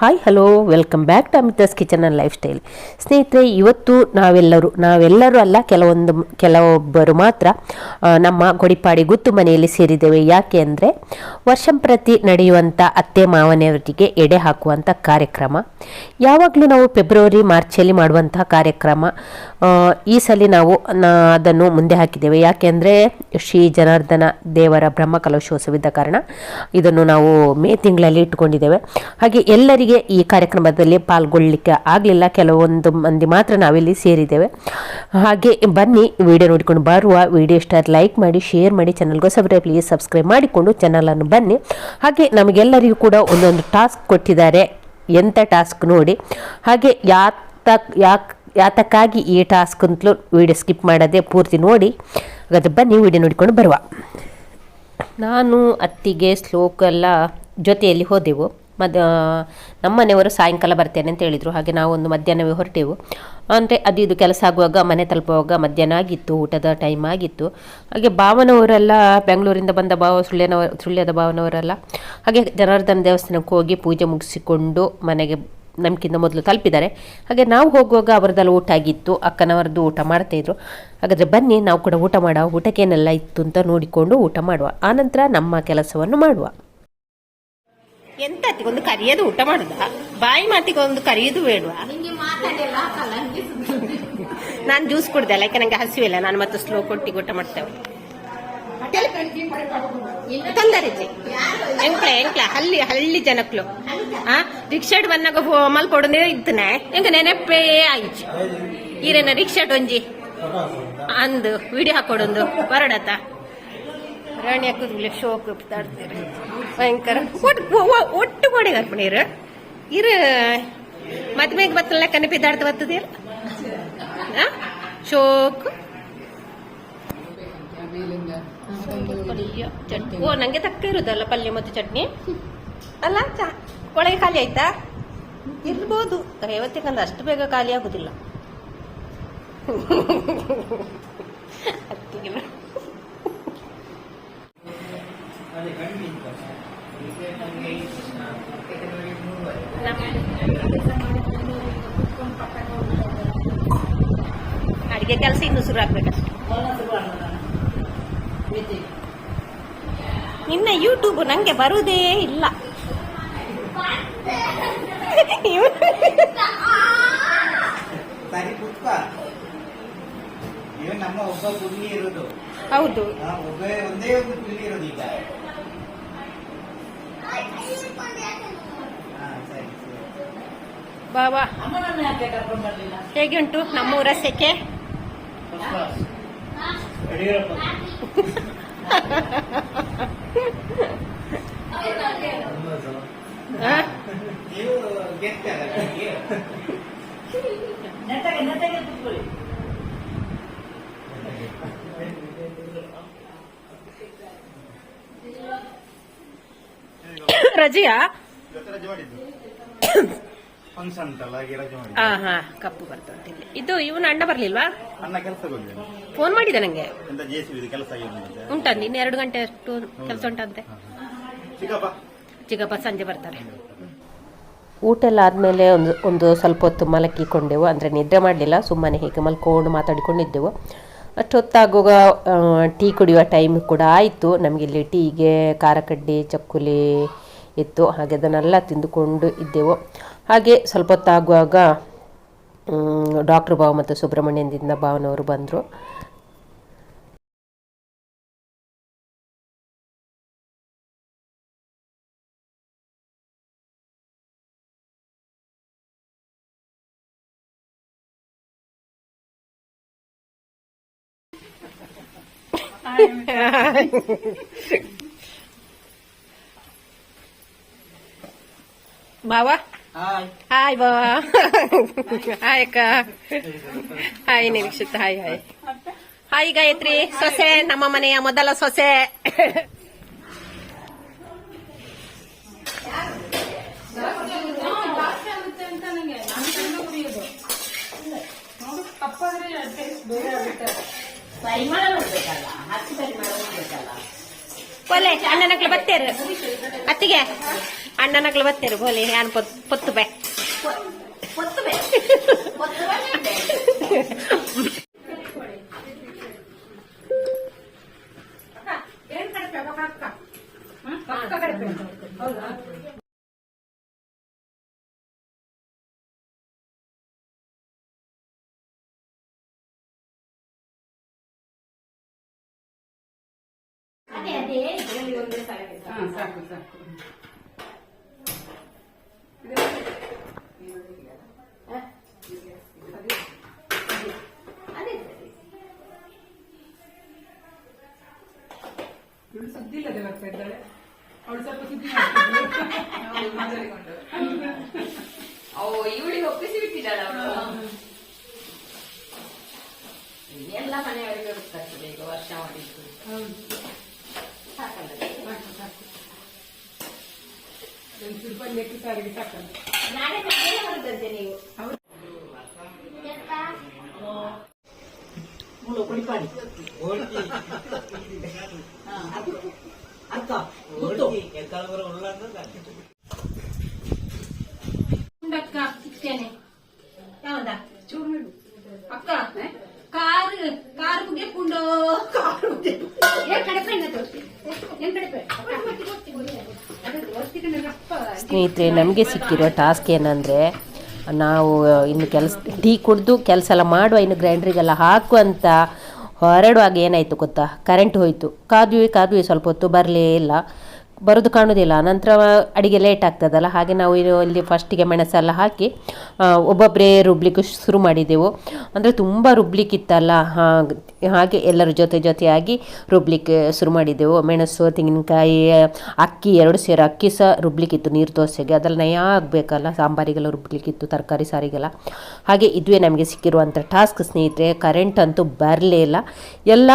Hi hello welcome back to Amitha's kitchen and lifestyle ಸ್ನೇಹಿತರೆ, ಇವತ್ತು ನಾವೆಲ್ಲರೂ ನಾವೆಲ್ಲರೂ ಅಲ್ಲ, ಕೆಲವೊಂದು ಕೆಲವೊಬ್ಬರು ಮಾತ್ರ ನಮ್ಮ ಗೊಡಿಪಾಡಿ ಗುತ್ತು ಮನೆಯಲ್ಲಿ ಸೇರಿದ್ದೇವೆ. ಯಾಕೆ ಅಂದರೆ ವರ್ಷಂಪ್ರತಿ ನಡೆಯುವಂಥ ಅತ್ತೆ ಮಾವನೆಯವರಿಗೆ ಎಡೆ ಹಾಕುವಂಥ ಕಾರ್ಯಕ್ರಮ. ಯಾವಾಗಲೂ ನಾವು ಫೆಬ್ರವರಿ, ಮಾರ್ಚಲ್ಲಿ ಮಾಡುವಂಥ ಕಾರ್ಯಕ್ರಮ. ಈ ಸಲ ನಾವು ಅದನ್ನು ಮುಂದೆ ಹಾಕಿದ್ದೇವೆ. ಯಾಕೆಂದರೆ ಶ್ರೀ ಜನಾರ್ದನ ದೇವರ ಬ್ರಹ್ಮ ಕಾರಣ ಇದನ್ನು ನಾವು ಮೇ ತಿಂಗಳಲ್ಲಿ ಇಟ್ಟುಕೊಂಡಿದ್ದೇವೆ. ಹಾಗೆ ಎಲ್ಲರಿಗೆ ಈ ಕಾರ್ಯಕ್ರಮದಲ್ಲಿ ಪಾಲ್ಗೊಳ್ಳಲಿಕ್ಕೆ ಆಗಲಿಲ್ಲ. ಕೆಲವೊಂದು ಮಂದಿ ಮಾತ್ರ ನಾವಿಲ್ಲಿ ಸೇರಿದ್ದೇವೆ. ಹಾಗೆ ಬನ್ನಿ, ವಿಡಿಯೋ ನೋಡಿಕೊಂಡು ಬರುವ ವಿಡಿಯೋ ಇಷ್ಟ ಲೈಕ್ ಮಾಡಿ, ಶೇರ್ ಮಾಡಿ, ಚಾನಲ್ಗೂ ಸಬ್ಸ್ಕ್ರೈಬ್ ಪ್ಲೀಸ್ ಸಬ್ಸ್ಕ್ರೈಬ್ ಮಾಡಿಕೊಂಡು ಚಾನಲನ್ನು ಬನ್ನಿ. ಹಾಗೆ ನಮಗೆಲ್ಲರಿಗೂ ಕೂಡ ಒಂದೊಂದು ಟಾಸ್ಕ್ ಕೊಟ್ಟಿದ್ದಾರೆ. ಎಂಥ ಟಾಸ್ಕ್ ನೋಡಿ. ಹಾಗೆ ಯಾತ, ಯಾಕೆ, ಯಾತಕ್ಕಾಗಿ ಈ ಟಾಸ್ಕ್ ಅಂತಲೂ ವಿಡಿಯೋ ಸ್ಕಿಪ್ ಮಾಡದೆ ಪೂರ್ತಿ ನೋಡಿ. ಹಾಗಾದ್ರೆ ಬನ್ನಿ, ವಿಡಿಯೋ ನೋಡಿಕೊಂಡು ಬರುವ. ನಾನು ಅತ್ತಿಗೆ ಸ್ಲೋಕ್ ಎಲ್ಲ ಜೊತೆಯಲ್ಲಿ ಹೋದೆವು ಮದ್ ನಮ್ಮನೆಯವರು ಸಾಯಂಕಾಲ ಬರ್ತೇನೆ ಅಂತ ಹೇಳಿದರು. ಹಾಗೆ ನಾವು ಒಂದು ಮಧ್ಯಾಹ್ನವೇ ಹೊರಟೆವು. ಅಂದರೆ ಅದು ಇದು ಕೆಲಸ ಆಗುವಾಗ ಮನೆ ತಲುಪುವಾಗ ಮಧ್ಯಾಹ್ನ ಆಗಿತ್ತು, ಊಟದ ಟೈಮ್ ಆಗಿತ್ತು. ಹಾಗೆ ಭಾವನವರೆಲ್ಲ ಬೆಂಗಳೂರಿಂದ ಬಂದ ಭಾವ ಸುಳ್ಯನವ ಸುಳ್ಯದ ಭಾವನವರೆಲ್ಲ ಹಾಗೆ ಜನಾರ್ದನ ದೇವಸ್ಥಾನಕ್ಕೆ ಹೋಗಿ ಪೂಜೆ ಮುಗಿಸಿಕೊಂಡು ಮನೆಗೆ ನಮ್ಗಿಂತ ಮೊದಲು ತಲುಪಿದ್ದಾರೆ. ಹಾಗೆ ನಾವು ಹೋಗುವಾಗ ಅವರದೆಲ್ಲ ಊಟ ಆಗಿತ್ತು, ಅಕ್ಕನವರದ್ದು ಊಟ ಮಾಡ್ತಾಯಿದ್ರು ಹಾಗಾದರೆ ಬನ್ನಿ, ನಾವು ಕೂಡ ಊಟ ಮಾಡುವ, ಊಟಕ್ಕೇನೆಲ್ಲ ಇತ್ತು ಅಂತ ನೋಡಿಕೊಂಡು ಊಟ ಮಾಡುವ. ಆನಂತರ ನಮ್ಮ ಕೆಲಸವನ್ನು ಮಾಡುವ. ಎಂತ ಒಂದು ಕರಿಯದು ಊಟ ಮಾಡುದ? ಬಾಯಿ ಮಾತಿಗೆ ಒಂದು ಕರಿಯುದು ಬೇಡವಾ? ನಾನು ಜ್ಯೂಸ್ ಕುಡ್ದೆ ಅಲ್ಲ ಯಾಕೆ ನಂಗೆ ಹಸಿವಿಲ್ಲ ನಾನು ಮತ್ತೆ ಸ್ಲೋ ಕೊಟ್ಟಿ ಊಟ ಮಾಡ್ತೇವೆ. ತೊಂದರೆ ಎಂಕ್ಲ ಎಂಕ್ಲ ಹಳ್ಳಿ ಹಳ್ಳಿ ಜನಕ್ಲು ಆ ರಿಕ್ಷಾಡ್ ಬನ್ನಾಗ ಮಲ್ಕೊಡನೆ ಇದ್ದನೆ ಎಂಕ ನೆನಪೇ ಆಯ್ತು. ಈರೇನ ರಿಕ್ಷಾಡ್ ಒಂಜಿ ಅಂದು ವಿಡಿಯೋ ಹಾಕೊಡೊಂದು ಬರಡತ ರಾಣಿ ಹಾಕುದಿಲ್ಲ ಶೋಕ್ ತಾಡ್ತಾರೆ ಭಯಂಕರ ಒಟ್ಟು ಒಟ್ಟು ಗೋಡೆ ಹಾಕ್ಬಿಡಿರು ಇರ ಮದ್ವೆಗೆ ಬತ್ತಲ್ಲ ಕನಪಿ ದಾಡ್ತ ಬರ್ತದೆ ಶೋಕ್ ಓ ನಂಗೆ ತಕ್ಕ ಇರುದಲ್ಲ ಪಲ್ಯ ಮತ್ತು ಚಟ್ನಿ ಅಲ್ಲ ಒಳಗೆ ಖಾಲಿ ಆಯ್ತಾ ಇರ್ಬೋದು ರೇವತಿಗಂದ್ರೆ ಅಷ್ಟು ಬೇಗ ಖಾಲಿ ಆಗುದಿಲ್ಲ ಹತ್ತಿಗೆ ಅಡಿಗೆ ಕೆಲಸ ಇನ್ನು ಶುರು ಆಗ್ಬೇಕಷ್ಟೆ. ನಿನ್ನ ಯೂಟ್ಯೂಬ್ ನಂಗೆ ಬರುವುದೇ ಇಲ್ಲ. ಸರಿ ಇವ ನಮ್ಮ ಒಬ್ಬ ಇರೋದು. ಹೌದು. ಒಂದೇ ಒಂದು ಪುಲ್ಲಿ ಇರೋದು ಈಗ. ಬಾಬಾ. ಹೇಗೆ ಉಂಟು ನಮ್ಮೂರ ಸೆಕೆ? ಗೆಸ್ಟ್ ಅಲ್ಲ ನನಗೆ? ರಜೆಯಾ ಇವತ್ತು ರಜೆ ಮಾಡಿದ್ದು ಫಂಕ್ಷನ್ ಅಂತಲ್ಲ ಹಾಗೆ ಮಾಡಿದ್ದು. ಹಾ ಹಾ ಕಪ್ಪು ಬರ್ತದೆ ಇದು ಇವನು ಅಣ್ಣ ಬರ್ಲಿಲ್ವಾ? ಫೋನ್ ಮಾಡಿದೆ ನಂಗೆ. ಉಂಟಾ ಇನ್ನು ಎರಡು ಗಂಟೆ ಅಷ್ಟು ಕೆಲಸ ಉಂಟಂತೆ ಚಿಕ್ಕಪ್ಪ. ಸಂಜೆ ಬರ್ತಾರೆ. ಊಟ ಎಲ್ಲ ಆದಮೇಲೆ ಒಂದು ಒಂದು ಸ್ವಲ್ಪ ಹೊತ್ತು ಮಲಕಿಕೊಂಡೆವು ಅಂದರೆ ನಿದ್ರೆ ಮಾಡಲಿಲ್ಲ ಸುಮ್ಮನೆ ಹೀಗೆ ಮಲ್ಕೊಂಡು ಮಾತಾಡಿಕೊಂಡಿದ್ದೆವು. ಅಷ್ಟೊತ್ತಾಗುವಾಗ ಟೀ ಕುಡಿಯುವ ಟೈಮ್ ಕೂಡ ಆಯಿತು. ನಮಗೆ ಇಲ್ಲಿ ಟೀಗೆ ಖಾರ ಕಡ್ಡಿ ಚಕ್ಕುಲಿ ಇತ್ತು. ಹಾಗೆ ಅದನ್ನೆಲ್ಲ ತಿಂದುಕೊಂಡು ಇದ್ದೆವು. ಹಾಗೆ ಸ್ವಲ್ಪ ಹೊತ್ತಾಗುವಾಗ ಡಾಕ್ಟರ್ ಬಾವು ಮತ್ತು ಸುಬ್ರಹ್ಮಣ್ಯದಿಂದ ಭಾವನವರು ಬಂದರು. ಬಾವಾ ಹಾಯ್ ಬಾವಾ ಹಾಯ್ ಅಕ್ಕ. Hi Nireekshitha. Hi hi hi Gayathri. ಸೊಸೆ ನಮ್ಮ ಮನೆಯ ಮೊದಲ ಸೊಸೆ. ಒಲೆ ಅಣ್ಣನಕ್ಲು ಬತ್ತೇರು ಅತ್ತಿಗೆ? ಅಣ್ಣನಗಳು ಬತ್ತೇರು ಬೋಲಿ ಯಾನ್ ಪೊತ್ ಪೊತ್ತು ಬೆ ಸಾಕು ಸಾಕು ಇವಳು ಸುದ್ದಿ ಇಲ್ಲದೆ ಬರ್ತಾ ಇದ್ದಾಳೆ ಅವಳು ಸ್ವಲ್ಪ ಸುದ್ದಿ ಓ ಇವಳಿಗೆ ಒಪ್ಪಿಸಿ ಬಿಟ್ಟಿದ್ದಾಳ ಅವಳು. ಎಲ್ಲ ಮನೆಯವರಿಗೆ ಗೊತ್ತಾಗ್ತದೆ ಈಗ ವರ್ಷ ಮಾಡಿದ್ದು. ಸಾಕಲ್ಲ. ಒಂಚೂರು ಪಲ್ಯಕ್ಕೆ ಸಾರಿಗೆ ಸಾಕಲ್ಲ ನಾಳೆ ಮಧ್ಯಾಹ್ನ ಹೊರದದ್ದೆ ನೀವು ಅಕ್ಕ ಇತ್ತೇನೆ ಯಾವ್ದ ಚೂರು ಅಕ್ಕ ಕಾರು ಕಾರು ಮುಗೆ ಪುಂಡು ಕಾರು ಮುಗೆ ಏನ್ ಕಡೆ ಪೆಣ್ಣ ತೋರಿಸಿ ಏನ್ ಕಡೆ ಸ್ನೇಹಿತರೆ, ನಮಗೆ ಸಿಕ್ಕಿರೋ ಟಾಸ್ಕ್ ಏನಂದರೆ, ನಾವು ಇನ್ನು ಕೆಲಸ, ಟೀ ಕುಡಿದು ಕೆಲಸ ಎಲ್ಲ ಮಾಡುವ ಇನ್ನು ಗ್ರೈಂಡ್ರಿಗೆಲ್ಲ ಹಾಕು ಅಂತ ಹೊರಡುವಾಗ ಏನಾಯಿತು ಗೊತ್ತಾ? ಕರೆಂಟ್ ಹೋಯಿತು. ಕಾದ್ವಿ ಕಾದ್ವಿ ಸ್ವಲ್ಪ ಹೊತ್ತು ಬರಲೇ ಇಲ್ಲ. ಬರೋದು ಕಾಣೋದಿಲ್ಲ. ನಂತರ ಅಡಿಗೆ ಲೇಟ್ ಆಗ್ತದಲ್ಲ? ಹಾಗೆ ನಾವು ಇಲ್ಲಿ ಫಸ್ಟಿಗೆ ಮೆಣಸೆಲ್ಲ ಹಾಕಿ ಒಬ್ಬೊಬ್ಬರೇ ರುಬ್ಲಿಕ್ಕೆ ಶುರು ಮಾಡಿದೆವು. ಅಂದರೆ ತುಂಬ ರುಬ್ಲಿಕ್ಕಿತ್ತಲ್ಲ? ಹಾಗ್- ಎಲ್ಲರ ಜೊತೆ ಜೊತೆಯಾಗಿ ರುಬ್ಲಿಕ್ಕೆ ಶುರು ಮಾಡಿದ್ದೆವು ಮೆಣಸು ತೆಂಗಿನಕಾಯಿ ಅಕ್ಕಿ ಎರಡು ಸೇರು ಅಕ್ಕಿ ಸಹ ರುಬ್ಲಿಕ್ಕಿತ್ತು ನೀರು ದೋಸೆಗೆ. ಅದೆಲ್ಲ ನಯ ಆಗಬೇಕಲ್ಲ ಸಾಂಬಾರಿಗೆಲ್ಲ ರುಬ್ಲಿಕ್ಕಿತ್ತು ತರಕಾರಿ ಸಾರಿಗೆಲ್ಲ. ಹಾಗೆ ಇದುವೇ ನಮಗೆ ಸಿಕ್ಕಿರುವಂಥ ಟಾಸ್ಕ್ ಸ್ನೇಹಿತರೆ ಕರೆಂಟ್ ಅಂತೂ ಬರಲೇ ಇಲ್ಲ. ಎಲ್ಲ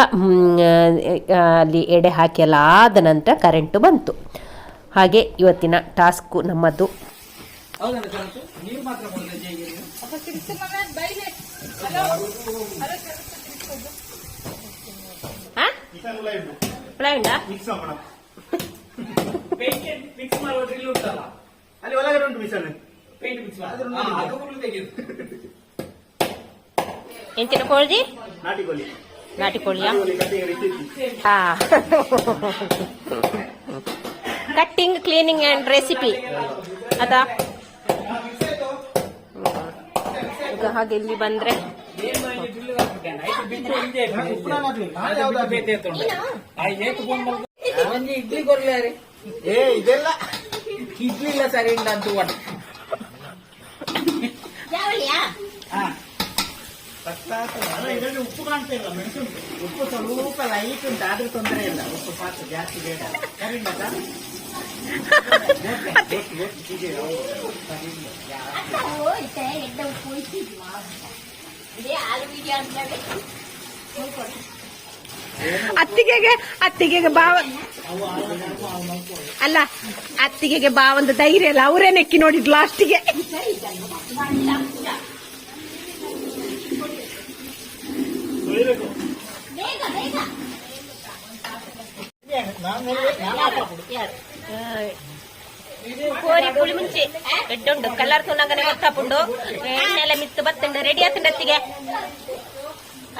ಅಲ್ಲಿ ಎಡೆ ಹಾಕಿ ಎಲ್ಲ ಆದ ನಂತರ ಕರೆಂಟು ಬಂತು. ಹಾಗೆ ಇವತ್ತಿನ ಟಾಸ್ಕು ನಮ್ಮದು. ಹೌದಲ್ಲ ಸರ್ ನೀರು ಮಾತ್ರ ಹೇಗೆ ಮಿಕ್ಸ್ ಮಾಡೋಣ ಪೇಂಟ್ ಮಿಕ್ಸ್ ಮಾಡುವ ಡ್ರಿಲ್ ಉಂಟಲ್ಲ? ಅಲ್ಲಿ ಒಳಗಡೆ ಉಂಟು ಮಿಸಲ್ ಪೇಂಟ್ ಮಿಕ್ಸ್ ಅದು ಫುಲ್ ತೆಗೆದು ಎಂಚಿನ ಕೋಳಿ? ನಾಟಿ ಕೋಳಿ. ನಾಟಿ ಕೋಳಿಯ? ಕೋಳಿ ಕಟ್ಟಿಗೆ ರೀತಿ ಹಾ. ಕಟ್ಟಿಂಗ್ ಕ್ಲೀನಿಂಗ್ ಅಂಡ್ ರೆಸಿಪಿ ಅದಾ? ಈಗ ಹಾಗೆ ಇಲ್ಲಿ ಬಂದ್ರೆ ಇಡ್ಲಿ ಕೊಡ್ಲಾರೆ ಏ ಇದೆಲ್ಲ ಇಡ್ಲಿ ಇಲ್ಲ ಸರಿ ಇಲ್ಲ ಅಂತ ಒಟ್ಟು ಉಪ್ಪು ಕಾಣ್ತಾ ಇಲ್ಲ ಮೆಣಸು ಉಪ್ಪು ಸ್ವಲ್ಪ ಲೈಟ್ ಉಂಟು ಆದ್ರೂ ತೊಂದರೆ ಇಲ್ಲ. ಉಪ್ಪು ಸಾಕು ಜಾಸ್ತಿ ಬೇಡ. ಸರಿ ಇಲ್ಲ? ಅತ್ತಿಗೆಗೆ ಅತ್ತಿಗೆಗೆ ಬಾವ ಅಲ್ಲ ಅತ್ತಿಗೆಗೆ ಬಾವಂದ ಧೈರ್ಯ ಇಲ್ಲ ಅವರೇ ನೆಕ್ಕಿ ನೋಡಿದ್ ಲಾಸ್ಟಿಗೆ ತೊಳಿಬೇಕು. ಕೋರಿ ಪುಳಿ ಮುಂಚೆ. ಉಂಡು ಕಲರ್ ತೂನಗನೆ ಗೊತ್ತಾಪುಂಡು. ಎಣ್ಣೆಲ್ಲ ಮಿತ್ತು ಬತ್ತುಂಡು. ರೆಡಿ ಆತುಂಡು ಅತ್ತಿಗೆ?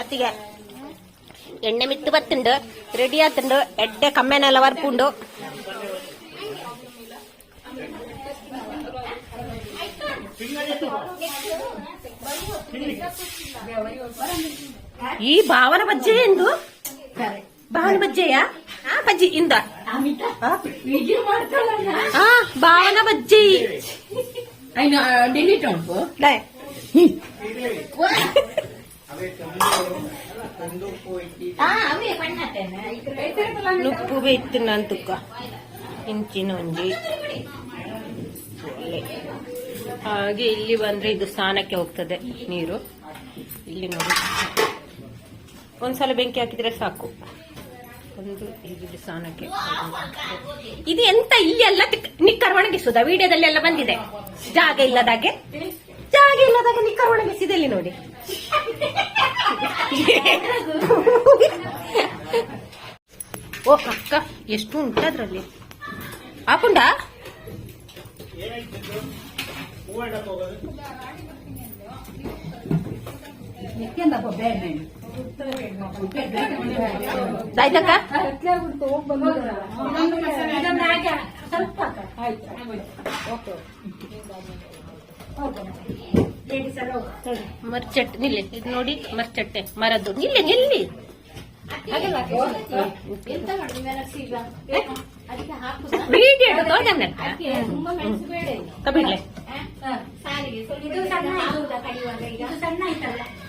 ಅತ್ತಿಗೆ. ಎಣ್ಣೆ ಮಿತ್ತು ಬತ್ತುಂಡು. ರೆಡಿ ಆತುಂಡು. ಎಡ್ಡೆ ಕಮ್ಮೆನೆಲ್ಲ ವರ್ಪುಂಡು. ಈ ಭಾವನ ಬಜ್ಜೆ ಎಂದು ಭಾವನ ಬಜ್ಜೆಯ? ಆ? ಬಜ್ಜಿ ಇಂದ ಹಾ ಭಾವನ ಬಜ್ಜಿ. ಡಿಲೀಟ್ ಉಂಟು ಡೈ. ನುಪ್ಪು ಬೇಯ್ತು ನಾನು ತುಕ್ಕ. ಇಂಚಿನ ಒಂಜಿ. ಹಾಗೆ ಇಲ್ಲಿ ಬಂದ್ರೆ ಇದು ಸ್ನಾನಕ್ಕೆ ಹೋಗ್ತದೆ ನೀರು. ಇಲ್ಲಿ ನೋಡಿ. ಒಂದ್ಸಲ ಬೆಂಕಿ ಹಾಕಿದ್ರೆ ಸಾಕು. ಒಂದು ಇಲ್ಲಿ ಸ್ನಾನಕ್ಕೆ ಇದು ಎಂತ ಇಲ್ಲಿ ಎಲ್ಲ ನಿಕ್ಕರ್ ಒಣಗಿಸುದ ವಿಡಿಯೋದಲ್ಲಿ ಎಲ್ಲ ಬಂದಿದೆ. ಜಾಗ ಇಲ್ಲದಾಗೆ. ಜಾಗ ಇಲ್ಲದಾಗ ನಿಕ್ಕರ್ ಒಣಗಿಸಿದೆ ಇಲ್ಲಿ ನೋಡಿ. ಓ, ಅಕ್ಕ, ಎಷ್ಟು ಉಂಟು ಅದ್ರಲ್ಲಿ? ಹಾಕೊಂಡ? ಬೇಡ ಆಯ್ತಕ್ಕ? ಚಟ್ ಆಯ್ತು ಲೇಡೀಸ್ ಎಲ್ಲ ಹೋಗ್ತಾರೆ ಮರ್ಚಟ್ಟೆ ನಿಲ್ಲಿ. ಇದು ನೋಡಿ, ಮರ್ಚಟ್ಟೆ, ಮರದ್ದು. ನಿಲ್ಲಿ ನಿಲ್ಲಿ. ಕಬಿಡ್ಲೆ ಸಣ್ಣ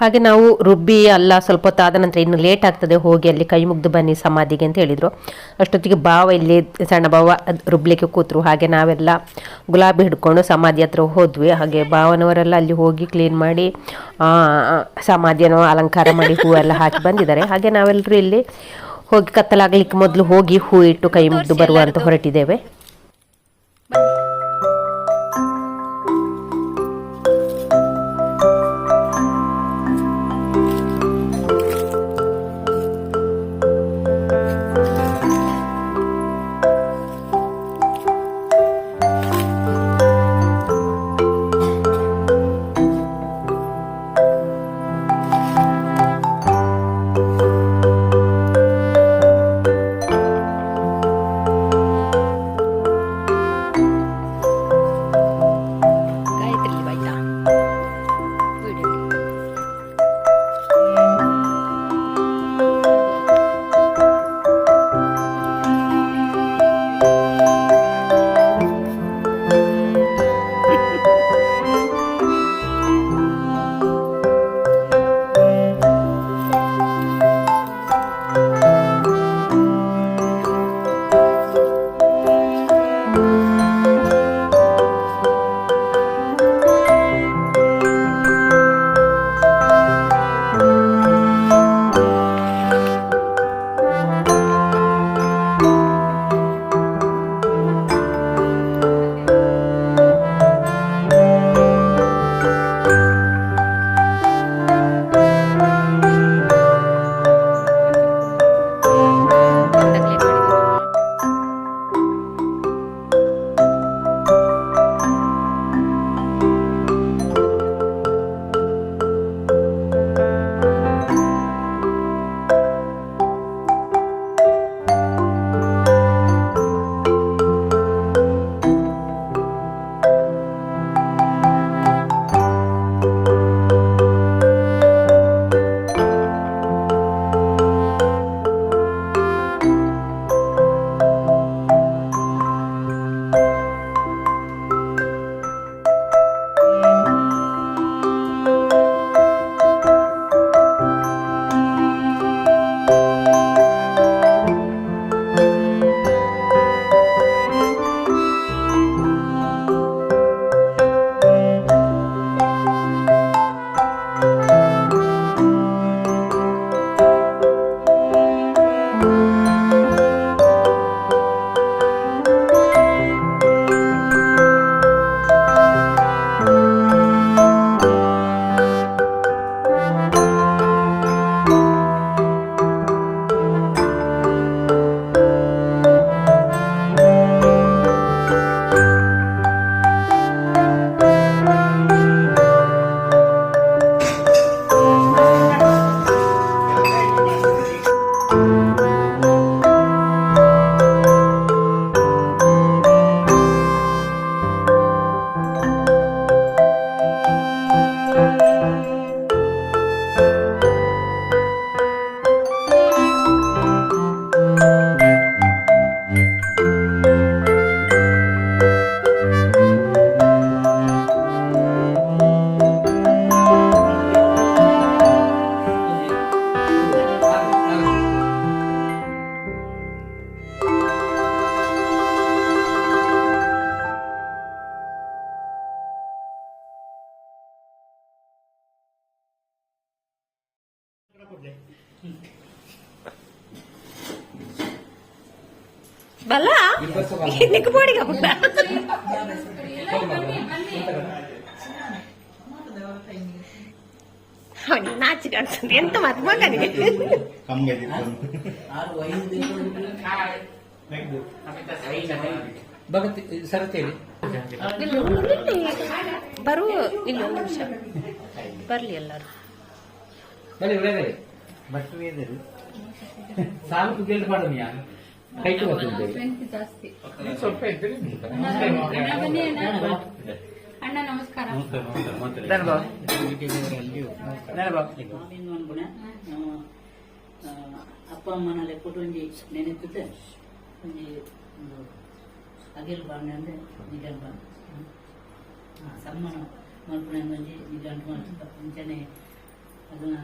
ಹಾಗೆ ನಾವು ರುಬ್ಬಿ ಅಲ್ಲ ಸ್ವಲ್ಪ ಹೊತ್ತು ಆದ ನಂತರ ಇನ್ನು ಲೇಟ್ ಆಗ್ತದೆ ಹೋಗಿ ಅಲ್ಲಿ ಕೈ ಮುಗ್ದು ಬನ್ನಿ ಸಮಾಧಿಗೆ ಅಂತ ಹೇಳಿದರು. ಅಷ್ಟೊತ್ತಿಗೆ ಬಾವ ಇಲ್ಲಿ ಸಣ್ಣ ಬಾವ ಅದು ರುಬ್ಲಿಕ್ಕೆ ಕೂತರು. ಹಾಗೆ ನಾವೆಲ್ಲ ಗುಲಾಬಿ ಹಿಡ್ಕೊಂಡು ಸಮಾಧಿ ಹತ್ರ ಹೋದ್ವಿ. ಹಾಗೆ ಬಾವನವರೆಲ್ಲ ಅಲ್ಲಿ ಹೋಗಿ ಕ್ಲೀನ್ ಮಾಡಿ ಸಮಾಧಿಯನ್ನು ಅಲಂಕಾರ ಮಾಡಿ ಹೂವೆಲ್ಲ ಹಾಕಿ ಬಂದಿದ್ದಾರೆ. ಹಾಗೆ ನಾವೆಲ್ಲರೂ ಇಲ್ಲಿ ಹೋಗಿ ಕತ್ತಲಾಗಲಿಕ್ಕೆ ಮೊದಲು ಹೋಗಿ ಹೂ ಇಟ್ಟು ಕೈ ಮುಗ್ದು ಬರುವ ಅಂತ ಹೊರಟಿದ್ದೇವೆ. ಅವನಿಗೆ ನಾಚಿಕೆ ಅನ್ಸುತ್ತೆ ಎಂತ ಮಾತು? ಮಗನಿಗೆ ಭಗತ್ ಸರತಿ ಬರು ಇಲ್ಲ ಒಂದು ನಿಮಿಷ. ಬರ್ಲಿ ಎಲ್ಲರೂ. ಬನ್ನಿ ಒಳ್ಳೆಯದೇ. ಬಟ್ ವೇದರು ಸಾಲು ಕೇಳಿ ಮಾಡೋಣ ಕೈಟು ಬರ್ತಿದ್ದೇವೆ ಸ್ವಲ್ಪ ಇದ್ದರೆ ಅಣ್ಣ ನಮಸ್ಕಾರ. ಅಪ್ಪ ಅಮ್ಮನ ಲೆಕ್ಕೊಟ್ಟು ಒಂಜಿ ನೆನೆತುತ್ತೆ ಒಂಜಿ ಒಂದು ಅಗಿಲ್ ಬಾಂಡೆ ಅಂದ್ರೆ ನಿಜಾನ್ ಬಾಂಡೆ ಸಮ್ಮನ ಮಲ್ಪುಣ ಒಂಜಿ ನಿಜಾಂಟ್ ಮಾಡ್ತಾರೆ ಮುಂಚೆನೆ ಅದನ್ನ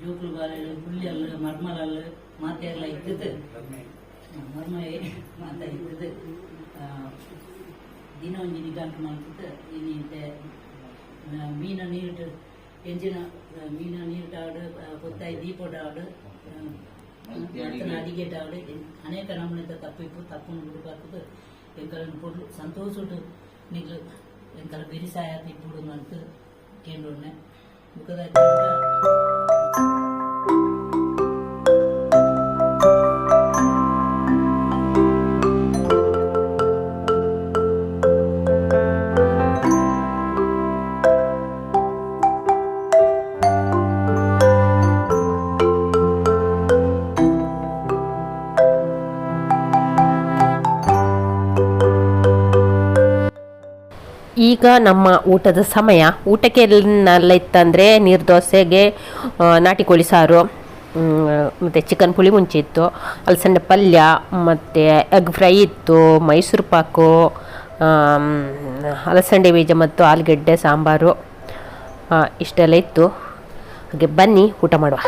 ಜೋಕುಲು ಬಾಲೆಗಳು ಹುಲ್ಲಿಯಲ್ಲ ಮರ್ಮಲಲ್ಲ ಮಾತೆ ಎಲ್ಲ ಇದ್ದದ್ದು. ಮರ್ಮ ಮಾತ ಇದ್ದದ್ದು. ದಿನ ಒಂಜಿ ನಿಗಾಂಟ್ ಮಾಡ್ತಿದ್ದ ಇನ್ನಿಂತೆ ಮೀನ ನೀರಿಟ್ಟು ಎಂಚಿನ ಮೀನ ನೀರಿಟ್ಟು ಆಡು ಪೊತ್ತಾಯಿ ದೀಪೋಟ ಆಡು ಮತ್ತನ ಅಡಿಗೆಟ ಆಡು ಅನೇಕ ನಮೂನೆದ ತಪ್ಪಿಪ್ಪು ತಪ್ಪನ್ನು ಹುಡುಕಾಕದು ಎಂಕಲನ್ನು ಕೊಡ್ಲು ಸಂತೋಷುಡು ನಿಗ್ಲು ಎಂಕಲ ಬಿರಿಸಾಯ ತಿಪ್ಪುಡು ಅಂತ ಕೇಂದ್ರನೆ ಮುಖದ ಈಗ ನಮ್ಮ ಊಟದ ಸಮಯ. ಊಟಕ್ಕೆ ನೀರು ದೋಸೆಗೆ ನಾಟಿ ಕೋಳಿ ಸಾರು ಮತ್ತು ಚಿಕನ್ ಪುಳಿ ಮುಂಚೆ ಇತ್ತು ಅಲಸಂಡೆ ಪಲ್ಯ, ಮತ್ತು ಎಗ್ ಫ್ರೈ ಇತ್ತು, ಮೈಸೂರು ಪಾಕು ಅಲಸಂಡೆ ಬೀಜ ಮತ್ತು ಆಲೂಗೆಡ್ಡೆ, ಸಾಂಬಾರು ಇಷ್ಟೆಲ್ಲ ಇತ್ತು. ಹಾಗೆ ಬನ್ನಿ ಊಟ ಮಾಡುವ.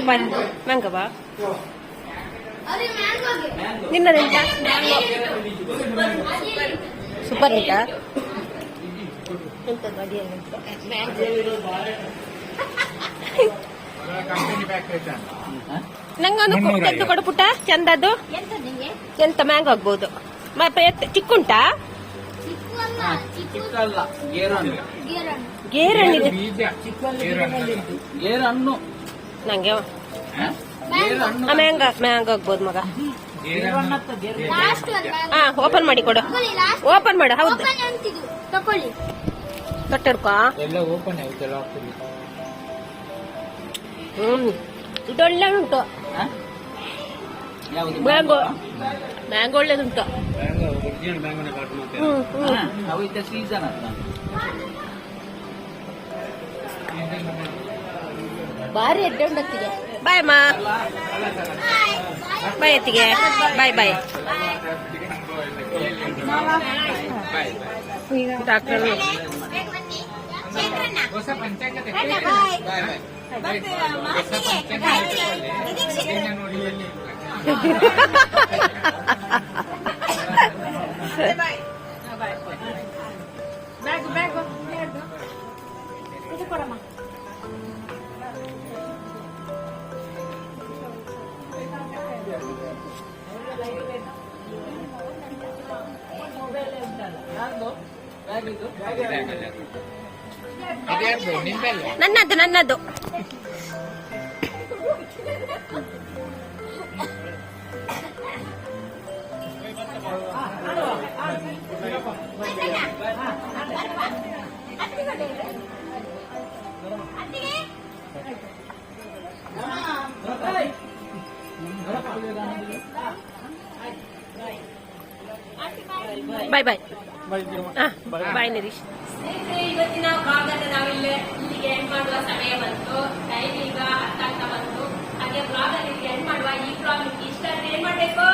ನಿಮ್ಮದು ಮ್ಯಾಂಗವಾ ನಿನ್ನದೆಂತ? ಸೂಪರ್ ಉಂಟು? ನಂಗೊಂದು ತೆಗ್ದು ಕೊಡು ಪುಟ್ಟ ಚಂದದ್ದು? ಎಂತ ಮ್ಯಾಂಗೋ ಆಗ್ಬೋದು? ಮತ್ತೆ ಎತ್ತ- ಚಿಕ್ಕುಂಟಾ ಗೇರಣ್ಣಿದು. ಗೇರನ್ನು ನಂಗೆ ಮ್ಯಾಂಗ್ ಮ್ಯಾಂಗೋ ಆಗ್ಬೋದು ಮಗ. ಹಾ ಓಪನ್ ಮಾಡಿ ಕೊಡು. ಓಪನ್ ಮಾಡು ಹೌದು. ತೊಟ್ಟಿರ್ಕೋ ಹ್ಮ್. ಇದೊಳ್ಳೆ ಉಂಟು. ಮ್ಯಾಂಗೋ ಮ್ಯಾಂಗೋ ಒಳ್ಳೇದುಂಟು. ಹ್ಮ್ ಹ್ಮ್ ಅವು ಇದ್ದ ಸೀಸನ್ ಅಂತ ಬಾರಿ ಎಡ್ಡೆ ಉಂಡತ್ತಿಗೆ ಬಾಯ್ ಅಮ್ಮ. ಬಾಯ್ ಅತ್ತಿಗೆ. Bye bye. ಡಾಕ್ಟರ್. ಹೊಸ ಪಂಚಾಂಗ ನೋಡಿ ನನ್ನದು ನನ್ನದು Right. ಬಾಯ್ ಬಾಯ್ ಬಾಯ್ ನಿರೀಶ್ ಸ್ನೇಹಿತರೆ ಇವತ್ತಿನ ಭಾಗದ ನಾವಿಲ್ಲೇ ಇಲ್ಲಿಗೆ ಎಂಡ್ ಮಾಡುವ ಸಮಯ ಬಂತು. ಟೈಮ್ ಈಗ ಹತ್ತ ಆಗ್ತಾ ಬಂತು. ಹಾಗೆ ಬ್ಲಾಗ್ ಅಲ್ಲಿ ಎಂಡ್ ಮಾಡುವ ಈ ಬ್ಲಾಗ್ ಇಷ್ಟ ಏನ್ ಮಾಡ್ಬೇಕು.